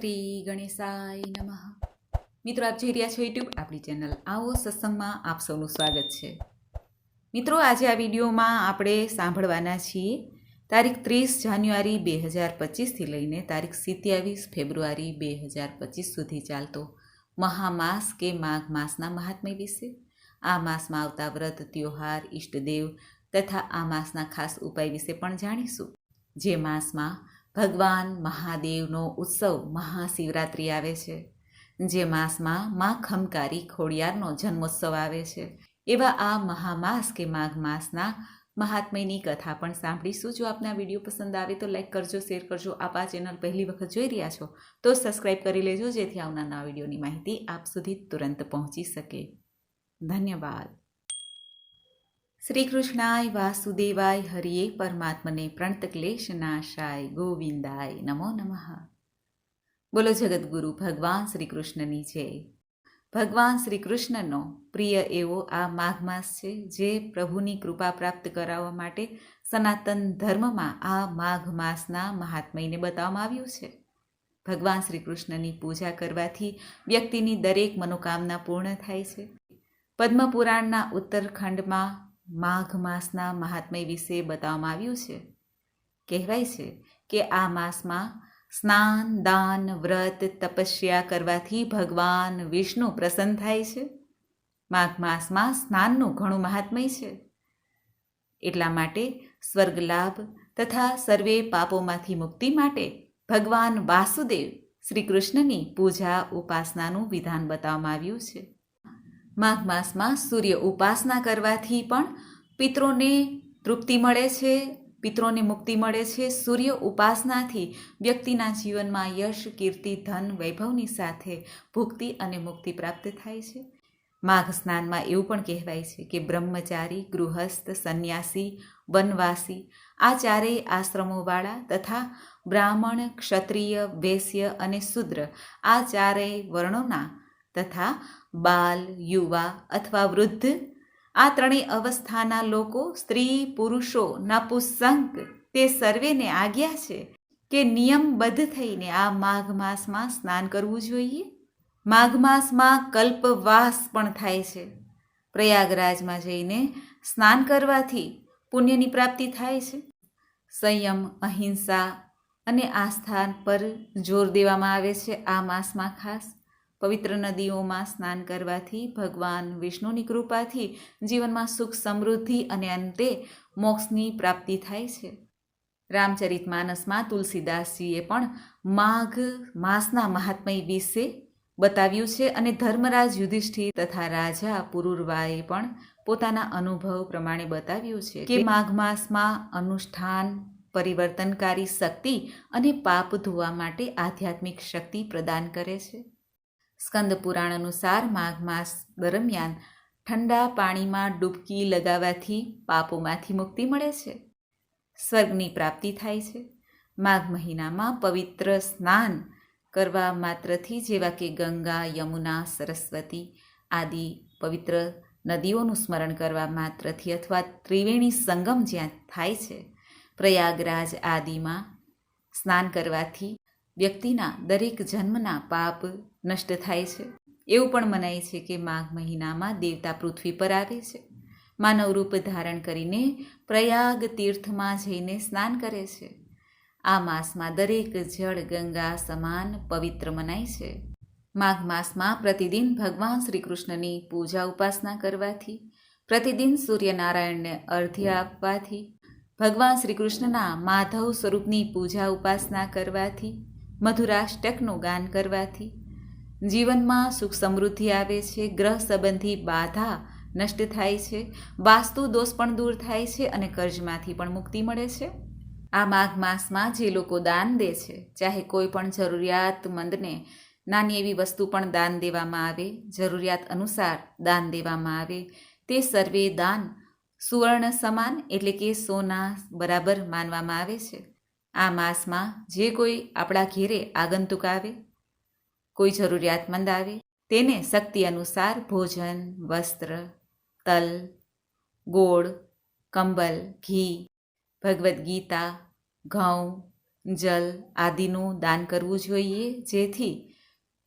શ્રી ગણેશાય નમઃ. મિત્રો, આપ જોઈ રહ્યા છો યુટ્યુબ આપણી ચેનલ આવો સત્સંગમાં આપ સૌનું સ્વાગત છે. મિત્રો, આજે આ વિડીયોમાં આપણે સાંભળવાના છીએ તારીખ ત્રીસ જાન્યુઆરી બે હજાર પચીસથી લઈને તારીખ સિત્યાવીસ ફેબ્રુઆરી બે હજાર પચીસ સુધી ચાલતો મહામાસ કે માઘ માસના મહાત્મ્ય વિશે. આ માસમાં આવતા વ્રત, ત્યોહાર, ઈષ્ટદેવ તથા આ માસના ખાસ ઉપાય વિશે પણ જાણીશું. જે માસમાં ભગવાન મહાદેવનો ઉત્સવ મહાશિવરાત્રિ આવે છે, જે માસમાં મા ખમકારી ખોડિયારનો જન્મોત્સવ આવે છે. એવા આ મહામાસ કે માઘ માસના મહાત્મ્યની કથા પણ સાંભળીશું. જો આપના વીડિયો પસંદ આવે તો લાઈક કરજો, શેર કરજો. આપ આ ચેનલ પહેલી વખત જોઈ રહ્યા છો તો સબસ્ક્રાઈબ કરી લેજો, જેથી આવનારના વિડીયોની માહિતી આપ સુધી તુરંત પહોંચી શકે. ધન્યવાદ. શ્રી કૃષ્ણાય વાસુદેવાય હરિયે પરમાત્મને પ્રણત ક્લેશ નાશાય ગોવિંદાય નમો નમઃ. બોલો જગદગુરુ, ભગવાન શ્રી કૃષ્ણની જય. ભગવાન શ્રી કૃષ્ણનો પ્રિય એવો આ માઘ માસ છે જે પ્રભુની કૃપા પ્રાપ્ત કરાવવા માટે સનાતન ધર્મમાં આ માઘ માસના મહાત્મયને બતાવવામાં આવ્યું છે. ભગવાન શ્રી કૃષ્ણની પૂજા કરવાથી વ્યક્તિની દરેક મનોકામના પૂર્ણ થાય છે. પદ્મપુરાણના ઉત્તરખંડમાં માઘ માસના મહાત્મય વિશે બતાવવામાં આવ્યું છે. કહેવાય છે કે આ માસમાં સ્નાન, દાન, વ્રત, તપસ્યા કરવાથી ભગવાન વિષ્ણુ પ્રસન્ન થાય છે. માઘ માસમાં સ્નાનનું ઘણું મહાત્મય છે. એટલા માટે સ્વર્ગલાભ તથા સર્વે પાપોમાંથી મુક્તિ માટે ભગવાન વાસુદેવ શ્રી કૃષ્ણની પૂજા ઉપાસનાનું વિધાન બતાવવામાં આવ્યું છે. માઘ માસમાં સૂર્ય ઉપાસના કરવાથી પણ પિત્રોને તૃપ્તિ મળે છે પિત્રોને મુક્તિ મળે છે. સૂર્ય ઉપાસનાથી વ્યક્તિના જીવનમાં યશ, કીર્તિ, ધન, વૈભવની સાથે ભુક્તિ અને મુક્તિ પ્રાપ્ત થાય છે. માઘ સ્નાનમાં એવું પણ કહેવાય છે કે બ્રહ્મચારી, ગૃહસ્થ, સંન્યાસી, વનવાસી આ ચારેય આશ્રમોવાળા તથા બ્રાહ્મણ, ક્ષત્રિય, વૈશ્ય અને શુદ્ર આ ચારેય વર્ણોના તથા બાલ, યુવા અથવા વૃદ્ધ, આ ત્રણેય અવસ્થાના લોકો, સ્ત્રી, પુરુષો, નપુસંક, તે સર્વેને આજ્ઞા છે કે નિયમબદ્ધ થઈને આ માઘ માસમાં સ્નાન કરવું જોઈએ. માઘ માસમાં કલ્પવાસ પણ થાય છે. પ્રયાગરાજમાં જઈને સ્નાન કરવાથી પુણ્યની પ્રાપ્તિ થાય છે. સંયમ, અહિંસા અને આસ્થાન પર જોર દેવામાં આવે છે આ માસમાં ખાસ. પવિત્ર નદીઓમાં સ્નાન કરવાથી ભગવાન વિષ્ણુની કૃપાથી જીવનમાં સુખ સમૃદ્ધિ અને અંતે મોક્ષની પ્રાપ્તિ થાય છે. રામચરિત માનસમાં તુલસીદાસજીએ પણ માઘ માસના મહાત્મય વિશે બતાવ્યું છે અને ધર્મરાજ યુધિષ્ઠિર તથા રાજા પુરુરવાએ પણ પોતાના અનુભવ પ્રમાણે બતાવ્યું છે કે માઘ માસમાં અનુષ્ઠાન, પરિવર્તનકારી શક્તિ અને પાપ ધોવા માટે આધ્યાત્મિક શક્તિ પ્રદાન કરે છે. સ્કંદ પુરાણ અનુસાર માઘ માસ દરમિયાન ઠંડા પાણીમાં ડૂબકી લગાવવાથી પાપોમાંથી મુક્તિ મળે છે. સ્વર્ગની પ્રાપ્તિ થાય છે. માઘ મહિનામાં પવિત્ર સ્નાન કરવા માત્રથી જેવા કે ગંગા, યમુના, સરસ્વતી આદિ પવિત્ર નદીઓનું સ્મરણ કરવા માત્રથી અથવા ત્રિવેણી સંગમ જ્યાં થાય છે, પ્રયાગરાજ આદિમાં સ્નાન કરવાથી વ્યક્તિના દરેક જન્મના પાપ નષ્ટ થાય છે. એવું પણ મનાય છે કે માઘ મહિનામાં દેવતા પૃથ્વી પર આવે છે. માનવ રૂપ ધારણ કરીને પ્રયાગ તીર્થમાં જઈને સ્નાન કરે છે. આ માસમાં દરેક જળ ગંગા સમાન પવિત્ર મનાય છે. માઘ માસમાં પ્રતિદિન ભગવાન શ્રી કૃષ્ણની પૂજા ઉપાસના કરવાથી, પ્રતિદિન સૂર્યનારાયણને અર્ધ્ય આપવાથી, ભગવાન શ્રી કૃષ્ણના માધવ સ્વરૂપની પૂજા ઉપાસના કરવાથી મધુરાષ્ટકનું ગાન કરવાથી જીવનમાં સુખ સમૃદ્ધિ આવે છે, ગ્રહ સંબંધી બાધા નષ્ટ થાય છે, વાસ્તુ દોષ પણ દૂર થાય છે અને કર્જમાંથી પણ મુક્તિ મળે છે. આ માઘ માસમાં જે લોકો દાન દે છે, ચાહે કોઈ પણ જરૂરિયાતમંદને નાની એવી વસ્તુ પણ દાન દેવામાં આવે, જરૂરિયાત અનુસાર દાન દેવામાં આવે, તે સર્વે દાન સુવર્ણ સમાન એટલે કે સોના બરાબર માનવામાં આવે છે. આ માસમાં જે કોઈ આપણા ઘેરે આગંતુક આવે, કોઈ જરૂરિયાતમંદ આવે, તેને શક્તિ અનુસાર ભોજન, વસ્ત્ર, તલ, ગોળ, કંબલ, ઘી, ભગવદ્ ગીતા, ઘઉં, જલ આદિનું દાન કરવું જોઈએ, જેથી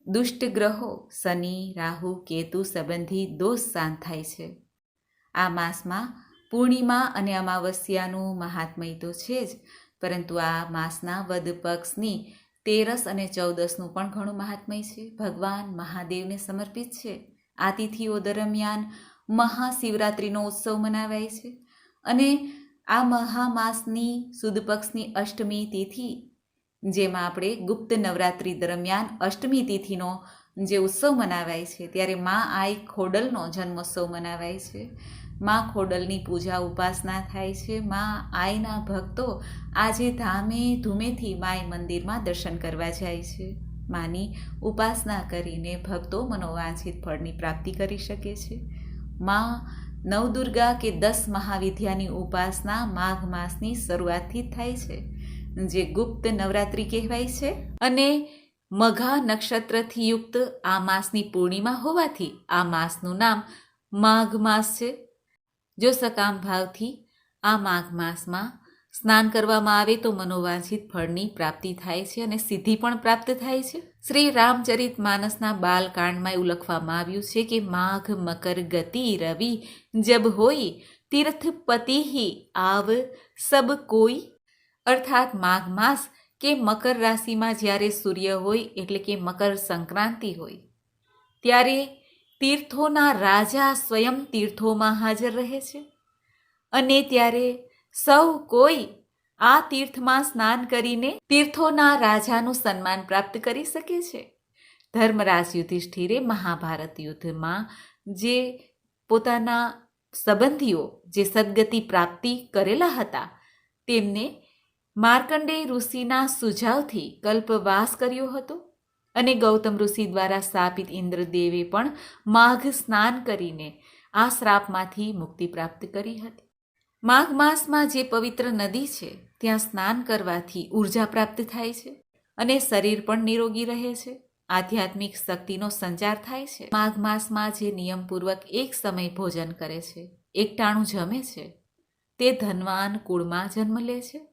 દુષ્ટ ગ્રહો શનિ, રાહુ, કેતુ સંબંધી દોષ શાંત થાય છે. આ માસમાં પૂર્ણિમા અને અમાવસ્યાનું મહાત્મય તો છે જ પરંતુ આ માસના વદ પક્ષની તેરસ અને ચૌદસનું પણ ઘણું મહાત્મય છે. ભગવાન મહાદેવને સમર્પિત છે. આ તિથિઓ દરમિયાન મહાશિવરાત્રિનો ઉત્સવ મનાવાય છે અને આ મહામાસની સુદ પક્ષની અષ્ટમી તિથિ, જેમાં આપણે ગુપ્ત નવરાત્રિ દરમિયાન અષ્ટમી તિથિનો જે ઉત્સવ મનાવાય છે, ત્યારે મા આઈ ખોડલનો જન્મોત્સવ મનાવાય છે. મા ખોડલની પૂજા ઉપાસના થાય છે. મા આઈના ભક્તો આજે ધામે ધૂમેથી માય મંદિરમાં દર્શન કરવા જાય છે. માની ઉપાસના કરીને ભક્તો મનોવાંછિત ફળની પ્રાપ્તિ કરી શકે છે. મા નવદુર્ગા કે દસ મહાવિદ્યાની ઉપાસના માઘ માસની શરૂઆતથી થાય છે, જે ગુપ્ત નવરાત્રિ કહેવાય છે. અને મઘા નક્ષત્રથી યુક્ત આ માસની પૂર્ણિમા હોવાથી આ માસનું નામ માઘ માસ છે. જો સકામ ભાવથી આ માઘ માસમાં સ્નાન કરવામાં આવે તો મનોવાંછિત ફળની પ્રાપ્તિ થાય છે અને સિદ્ધિ પણ પ્રાપ્ત થાય છે. શ્રી રામચરિત માનસના બાલકાંડમાં એવું લખવામાં આવ્યું છે કે માઘ મકર ગતિ રવિ જબ હોય તીર્થપતિ આવ સબ કોઈ અર્થાત માઘ માસ કે મકર રાશિમાં જ્યારે સૂર્ય હોય એટલે કે મકર સંક્રાંતિ હોય, ત્યારે તીર્થોના રાજા સ્વયં તીર્થોમાં હાજર રહે છે. અને ત્યારે સૌ કોઈ આ તીર્થમાં સ્નાન કરીને તીર્થોના રાજાનું સન્માન પ્રાપ્ત કરી શકે છે. ધર્મરાજ યુધિષ્ઠિરે મહાભારત યુદ્ધમાં જે પોતાના સંબંધીઓ, જે સદગતિ પ્રાપ્તિ કરેલા હતા, તેમને માર્કંડેય ઋષિના સુઝાવથી કલ્પવાસ કર્યો હતો અને ગૌતમ ઋષિ દ્વારા સ્થાપિત ઇન્દ્રદેવે પણ માઘ સ્નાન કરીને આ શ્રાપમાંથી મુક્તિ પ્રાપ્ત કરી હતી. માઘ માસમાં જે પવિત્ર નદી છે, ત્યાં સ્નાન કરવાથી ઊર્જા પ્રાપ્ત થાય છે અને શરીર પણ નિરોગી રહે છે. આધ્યાત્મિક શક્તિનો સંચાર થાય છે. માઘ માસમાં જે નિયમપૂર્વક એક સમય ભોજન કરે છે, એકટાણું જમે છે, તે ધનવાન કુળમાં જન્મ લે છે.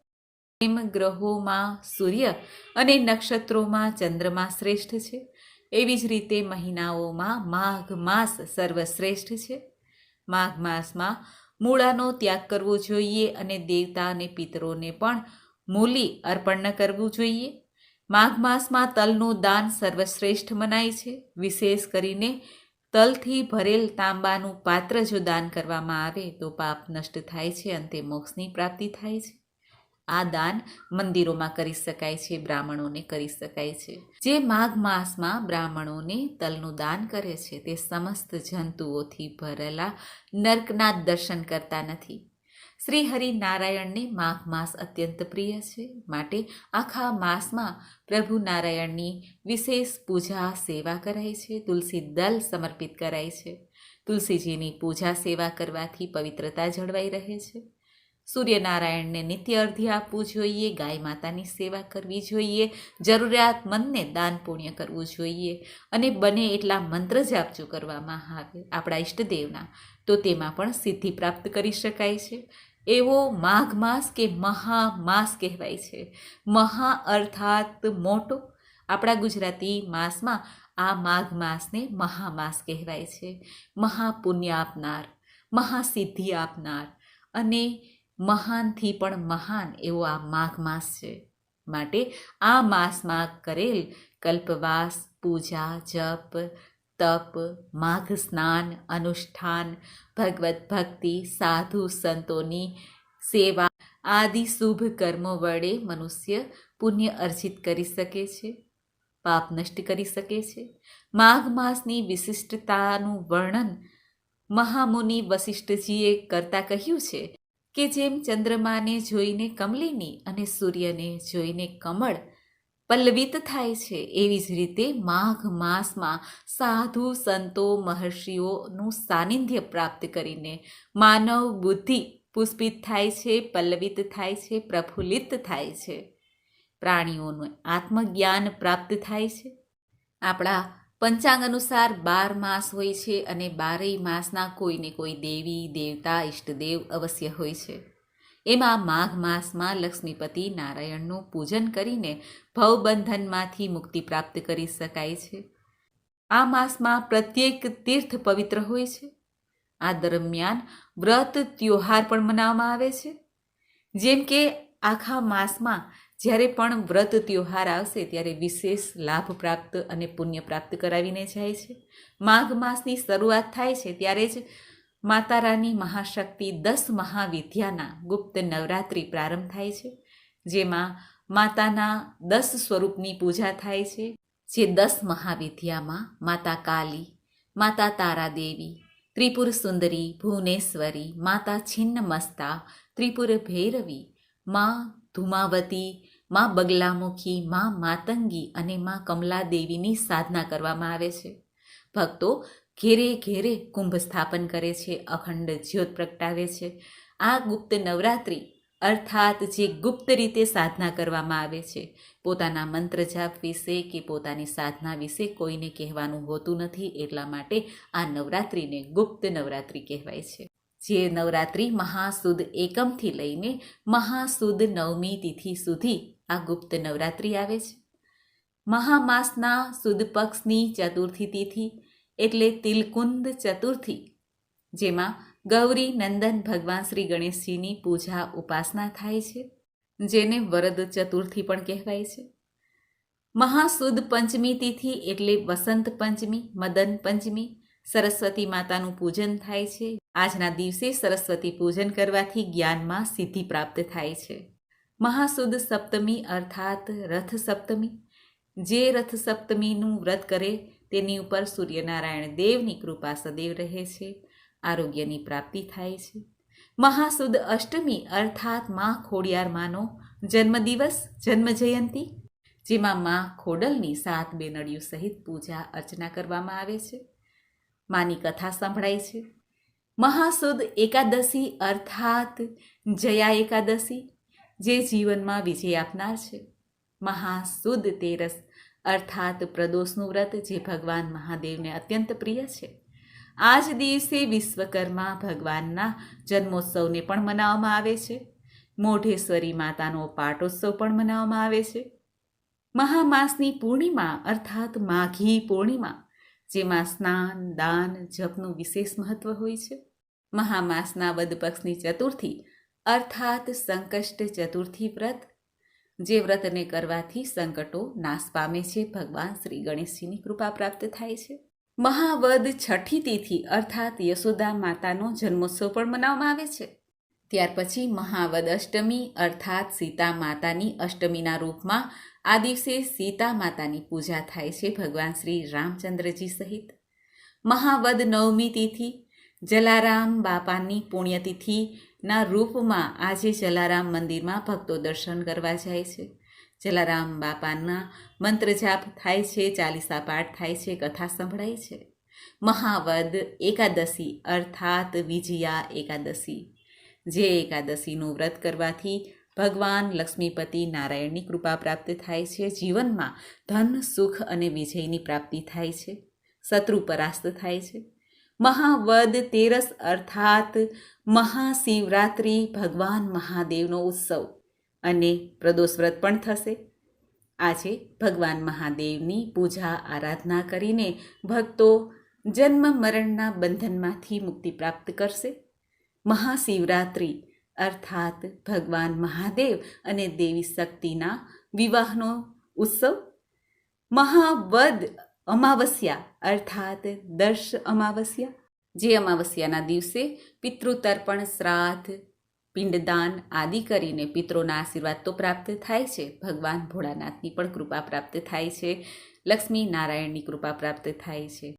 એમ ગ્રહોમાં સૂર્ય અને નક્ષત્રોમાં ચંદ્રમા શ્રેષ્ઠ છે. એવી જ રીતે મહિનાઓમાં માઘ માસ સર્વશ્રેષ્ઠ છે. માઘ માસમાં મૂળાનો ત્યાગ કરવો જોઈએ અને દેવતા અને પિતરોને પણ મૂલી અર્પણ કરવું જોઈએ. માઘ માસમાં તલનું દાન સર્વશ્રેષ્ઠ મનાય છે. વિશેષ કરીને તલથી ભરેલ તાંબાનું પાત્ર જો દાન કરવામાં આવે તો પાપ નષ્ટ થાય છે, અંતે મોક્ષની પ્રાપ્તિ થાય છે. આ દાન મંદિરોમાં કરી શકાય છે, બ્રાહ્મણોને કરી શકાય છે. જે માઘ માસમાં બ્રાહ્મણોને તલનું દાન કરે છે, તે સમસ્ત જંતુઓથી ભરેલા નર્કના દર્શન કરતા નથી. શ્રી હરિનારાયણને માઘ માસ અત્યંત પ્રિય છે, માટે આખા માસમાં પ્રભુ નારાયણની વિશેષ પૂજા, સેવા કરાય છે, તુલસી દલ સમર્પિત કરાય છે. તુલસીજીની પૂજા, સેવા કરવાથી પવિત્રતા જળવાઈ રહે છે. સૂર્યનારાયણને નિત્ય અર્ધ્ય આપવું જોઈએ, ગાય માતાની સેવા કરવી જોઈએ જરૂરિયાતમંદને દાન પુણ્ય કરવું જોઈએ અને બને એટલા મંત્ર જાપજો કરવામાં આવે આપણા ઈષ્ટદેવના. તો તેમાં પણ સિદ્ધિ પ્રાપ્ત કરી શકાય છે. એવો માઘ માસ કે મહા માસ કહેવાય છે. મહા અર્થાત મોટો. આપણા ગુજરાતી માસમાં આ માઘ માસને મહામાસ કહેવાય છે. મહાપુણ્ય આપનાર મહાસિદ્ધિ આપનાર અને મહાનથી પણ મહાન એવો આ માઘ માસ છે. માટે આ માસમાં કરેલ કલ્પવાસ, પૂજા, જપ, તપ, માઘ સ્નાન, અનુષ્ઠાન, ભગવત ભક્તિ, સાધુ સંતોની સેવા આદિ શુભ કર્મો વડે મનુષ્ય પુણ્ય અર્જિત કરી શકે છે, પાપ નષ્ટ કરી શકે છે. માઘ માસની વિશિષ્ટતાનું વર્ણન મહામુનિ વશિષ્ઠજીએ કરતા કહ્યું છે કે જેમ ચંદ્રમાને જોઈને કમલિની અને સૂર્યને જોઈને કમળ પલ્લવિત થાય છે, એવી જ રીતે માઘ માસમાં સાધુ સંતો મહર્ષિઓનું સાનિધ્ય પ્રાપ્ત કરીને માનવ બુદ્ધિ પુષ્પિત થાય છે, પલ્લવિત થાય છે, પ્રફુલ્લિત થાય છે. પ્રાણીઓનું આત્મજ્ઞાન પ્રાપ્ત થાય છે. આપણા પંચાંગ અનુસાર બાર માસ હોય છે અને બારેય માસના કોઈને કોઈ દેવી, દેવતા, ઈષ્ટદેવ અવશ્ય હોય છે. એમાં માઘ માસમાં લક્ષ્મીપતિ નારાયણનું પૂજન કરીને ભવબંધનમાંથી મુક્તિ પ્રાપ્ત કરી શકાય છે. આ માસમાં પ્રત્યેક તીર્થ પવિત્ર હોય છે. આ દરમિયાન વ્રત, ત્યોહાર પણ મનાવવામાં આવે છે. જેમ કે આખા માસમાં જ્યારે પણ વ્રત ત્યોહાર આવશે ત્યારે વિશેષ લાભ પ્રાપ્ત અને પુણ્ય પ્રાપ્ત કરાવીને જાય છે. માઘ માસની શરૂઆત થાય છે ત્યારે જ માતા રાની મહાશક્તિ દસ મહાવિદ્યાના ગુપ્ત નવરાત્રિ પ્રારંભ થાય છે, જેમાં માતાના દસ સ્વરૂપની પૂજા થાય છે, જે દસ મહાવિદ્યામાં માતા કાલી, માતા તારાદેવી, ત્રિપુર સુંદરી, ભુવનેશ્વરી, માતા છિન્નમસ્તા, ત્રિપુર ભૈરવી, મા ધુમાવતી મા બગલામુખી, માં માતંગી અને મા કમલાદેવીની સાધના કરવામાં આવે છે. ભક્તો ઘેરે ઘેરે કુંભ સ્થાપન કરે છે, અખંડ જ્યોત પ્રગટાવે છે. આ ગુપ્ત નવરાત્રિ અર્થાત જે ગુપ્ત રીતે સાધના કરવામાં આવે છે, પોતાના મંત્ર જાપ વિશે કે પોતાની સાધના વિશે કોઈને કહેવાનું હોતું નથી એટલા માટે આ નવરાત્રિને ગુપ્ત નવરાત્રિ કહેવાય છે. જે નવરાત્રિ મહાસુદ એકમથી લઈને મહાસુદ નવમી તિથિ સુધી આ ગુપ્ત નવરાત્રિ આવે છે. મહામાસના સુદ પક્ષની ચતુર્થી તિથિ એટલે તિલકુંદ ચતુર્થી, જેમાં ગૌરી નંદન ભગવાન શ્રી ગણેશજીની પૂજા ઉપાસના થાય છે, જેને વરદ ચતુર્થી પણ કહેવાય છે. મહાસુદ પંચમી તિથિ એટલે વસંત પંચમી, મદન પંચમી, સરસ્વતી માતાનું પૂજન થાય છે. આજના દિવસે સરસ્વતી પૂજન કરવાથી જ્ઞાનમાં સિદ્ધિ પ્રાપ્ત થાય છે. મહાસુદ સપ્તમી અર્થાત રથ સપ્તમી જે રથ સપ્તમીનું વ્રત કરે તેની ઉપર સૂર્યનારાયણ દેવની કૃપા સદૈવ રહે છે, આરોગ્યની પ્રાપ્તિ થાય છે. મહાસુદ અષ્ટમી અર્થાત મા ખોડિયાર માનો જન્મદિવસ જન્મ જયંતી જેમાં મા ખોડલની સાત બેનડીઓ સહિત પૂજા અર્ચના કરવામાં આવે છે. માની કથા સંભળાય છે. મહાસુદ એકાદશી અર્થાત જયા એકાદશી જે જીવનમાં વિજય આપનાર છે. મહાસુદ તેરસ, અર્થાત પ્રદોષનું વ્રત જે ભગવાન મહાદેવને અત્યંત પ્રિય છે. આ જ દિવસે વિશ્વકર્મા ભગવાનના જન્મોત્સવને પણ મનાવવામાં આવે છે. મોઢેશ્વરી માતાનો પાટોત્સવ પણ મનાવવામાં આવે છે. મહામાસની પૂર્ણિમા, અર્થાત માઘી પૂર્ણિમા, જેમાં સ્નાન, દાન, જપનું વિશેષ મહત્વ હોય છે. મહામાસના વદ પક્ષની ચતુર્થી અર્થાત સંકષ્ટ ચતુર્થી વ્રત, જે વ્રતને કરવાથી સંકટો નાશ પામે છે. ભગવાન શ્રી ગણેશજીની કૃપા પ્રાપ્ત થાય છે. મહાવદ છઠ્ઠી તિથિ અર્થાત યશોદા માતાનો જન્મોત્સવ પણ મનાવવામાં આવે છે. ત્યાર પછી મહાવદ અષ્ટમી અર્થાત સીતા માતાની અષ્ટમીના રૂપમાં આ દિવસે સીતા માતાની પૂજા થાય છે ભગવાન શ્રી રામચંદ્રજી સહિત. મહાવદ નવમી તિથિ જલારામ બાપાની પુણ્યતિથિના રૂપમાં આજે જલારામ મંદિરમાં ભક્તો દર્શન કરવા જાય છે. જલારામ બાપાના મંત્ર જાપ થાય છે, ચાલીસા પાઠ થાય છે, કથા સંભળાય છે. મહાવદ એકાદશી અર્થાત વિજયા એકાદશી. જે એકાદશીનું વ્રત કરવાથી ભગવાન લક્ષ્મીપતિ નારાયણની કૃપા પ્રાપ્ત થાય છે. જીવનમાં ધન, સુખ અને વિજયની પ્રાપ્તિ થાય છે. શત્રુ પરાસ્ત થાય છે. મહાવદ તેરસ અર્થાત મહાશિવરાત્રિ ભગવાન મહાદેવનો ઉત્સવ. અને પ્રદોષ વ્રત પણ થશે. આજે ભગવાન મહાદેવની પૂજા આરાધના કરીને ભક્તો જન્મ મરણના બંધનમાંથી મુક્તિ પ્રાપ્ત કરશે. મહાશિવરાત્રિ અર્થાત ભગવાન મહાદેવ અને દેવી શક્તિના વિવાહનો ઉત્સવ. મહાવદ અમાવસ્યા, અર્થાત દર્શ અમાવસ્યા. જે અમાવસ્યાના દિવસે પિતૃતર્પણ, શ્રાદ્ધ, પિંડદાન આદિ કરીને પિત્રોના આશીર્વાદ તો પ્રાપ્ત થાય છે. ભગવાન ભોળાનાથની પણ કૃપા પ્રાપ્ત થાય છે. લક્ષ્મી નારાયણની કૃપા પ્રાપ્ત થાય છે.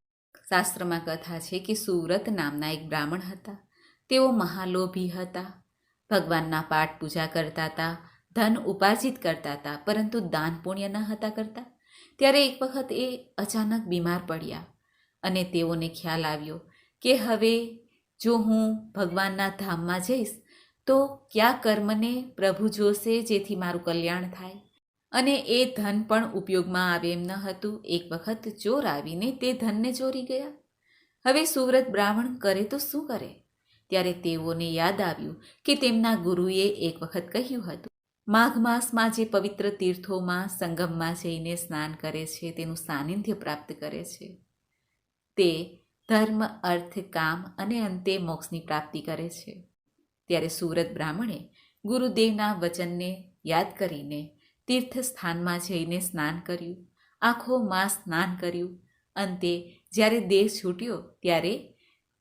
શાસ્ત્રમાં કથા છે કે સુરત નામના એક બ્રાહ્મણ હતા. તેઓ મહાલોભી હતા. ભગવાનના પાઠ પૂજા કરતા હતા. ધન ઉપાર્જિત કરતા હતા, પરંતુ દાન પુણ્ય ન હતા કરતા. ત્યારે એક વખત એ અચાનક બીમાર પડ્યા અને તેઓને ખ્યાલ આવ્યો કે હવે જો હું ભગવાનના ધામમાં જઈશ, તો કયા કર્મને પ્રભુ જોશે જેથી મારું કલ્યાણ થાય? અને એ ધન પણ ઉપયોગમાં આવે એમ ન હતું. એક વખત ચોર આવીને તે ધનને ચોરી ગયા. હવે સુવ્રત બ્રાહ્મણ કરે તો શું કરે? ત્યારે તેઓને યાદ આવ્યું કે તેમના ગુરુએ એક વખત કહ્યું હતું માઘ માસમાં જે પવિત્ર તીર્થોમાં સંગમમાં જઈને સ્નાન કરે છે, તેનું સાનિધ્ય પ્રાપ્ત કરે છે. તે ધર્મ, અર્થ, કામ અને અંતે મોક્ષની પ્રાપ્તિ કરે છે. ત્યારે સુરત બ્રાહ્મણે ગુરુદેવના વચનને યાદ કરીને તીર્થ સ્થાનમાં જઈને સ્નાન કર્યું. આખો માસ સ્નાન કર્યું. અંતે જ્યારે દેહ છૂટ્યો, ત્યારે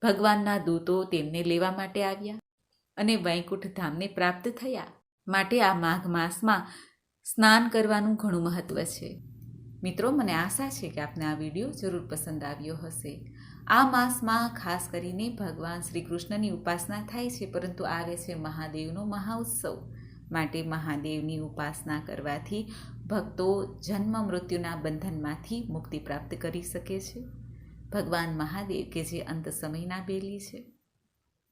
ભગવાનના દૂતો તેમને લેવા માટે આવ્યા અને વૈકુંઠ ધામને પ્રાપ્ત થયા. માટે આ માઘ માસમાં સ્નાન કરવાનું ઘણું મહત્ત્વ છે. મિત્રો, મને આશા છે કે આપને આ વીડિયો જરૂર પસંદ આવ્યો હશે. આ માસમાં ખાસ કરીને ભગવાન શ્રી કૃષ્ણની ઉપાસના થાય છે, પરંતુ આવે છે મહાદેવનો મહાઉત્સવ. માટે મહાદેવની ઉપાસના કરવાથી ભક્તો જન્મ મૃત્યુના બંધનમાંથી મુક્તિ પ્રાપ્ત કરી શકે છે. ભગવાન મહાદેવ કે જે અંત સમયના બેલી છે.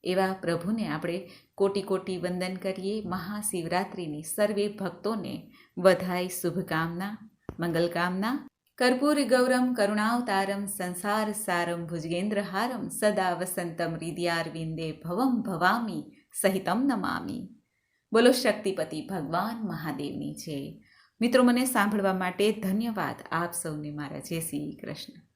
એવા પ્રભુને આપણે કોટી કોટી વંદન કરીએ. મહાશિવરાત્રિની સર્વે ભક્તોને વધાય શુભકામના, મંગલકામના. કર્પૂર ગૌરમ, કરુણાવતારમ, સંસાર સારમ, ભુજગેન્દ્રહારમ, સદા વસંતમ હૃદયારવિંદે ભવમ ભવામી, સહિતમ નમામી. બોલો શક્તિપતિ ભગવાન મહાદેવની છે મિત્રો, મને સાંભળવા માટે ધન્યવાદ. આપ સૌને મારા જય શ્રી કૃષ્ણ.